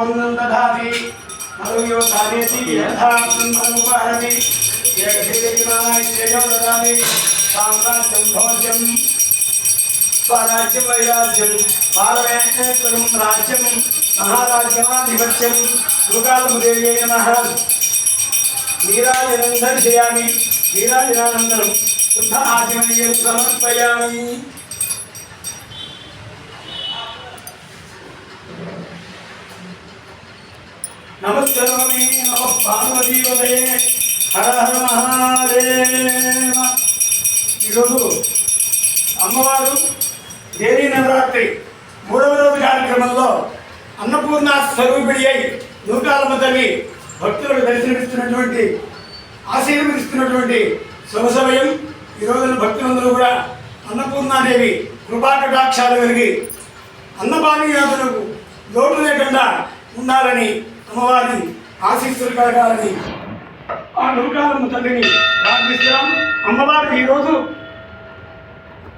पूर्णं दधाति अनुयो खादेति यथा अनुपहरति एकभिर्यमाना इत्ययो ददाति साम्राज्यं भोज्यं स्वराज्यं वैराज्यं बालवेकरुं राज्यं। महाराज्यमाधिपत्यं। दुर्गालमुदेव्यै नमः। वीराजनं दर्शयामि वीराजनानन्तरं आचमनीयं समर्पयामि। నమస్కరామి నమ పార్వతీవదే హర హర మహాదేవ. ఈరోజు అమ్మవారు దేవీ నవరాత్రి మూడవ రోజు కార్యక్రమంలో అన్నపూర్ణ స్వరూపిడి అయి నూకాలమ్మ తల్లి భక్తులకు దర్శనమిస్తున్నటువంటి ఆశీర్వదిస్తున్నటువంటి శుభసమయం. సమయం భక్తులందరూ కూడా అన్నపూర్ణాదేవి కృపాకటాక్షాలు కలిగి అన్నపానీయాదులకు లోటు లేకుండా ఉండాలని అమ్మవారిని ఆశీస్సులు కలగాలని ఆ నూకాలమ్మ తల్లిని ప్రార్థిస్తున్నాం. అమ్మవారికి ఈరోజు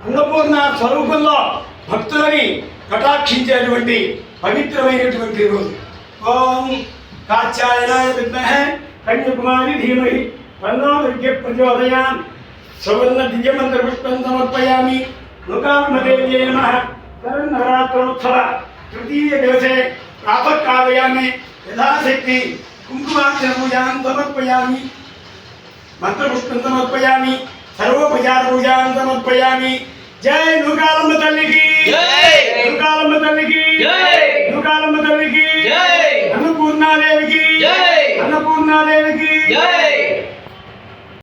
అన్నపూర్ణ స్వరూపంలో భక్తులని కటాక్షించేటువంటి పవిత్రమైనటువంటి రోజు. ఓం కాచాయనాయ విద్మహే కన్యకుమారి ధీమహి తన్నో దుర్గ ప్రచోదయాన్. సువర్ణ దివ్యమంత్ర పుష్పం సమర్పయామి. నృకాత్మదేవ్యై నమ. శరన్నవరాత్రోత్సవ తృతీయ దివసే ప్రాతఃకాలయామే. యథాశక్తి కుంకుమాక్షర పూజాం సమర్పయామి మంత్రపుష్పం సమర్పయామి సర్వోపచార పూజాం సమర్పయామి జై నూకాలమ్మ తల్లికి జై! నూకాలమ్మ తల్లికి జై! నూకాలమ్మ తల్లికి జై! అన్నపూర్ణాదేవికి జై! అన్నపూర్ణాదేవికి జై!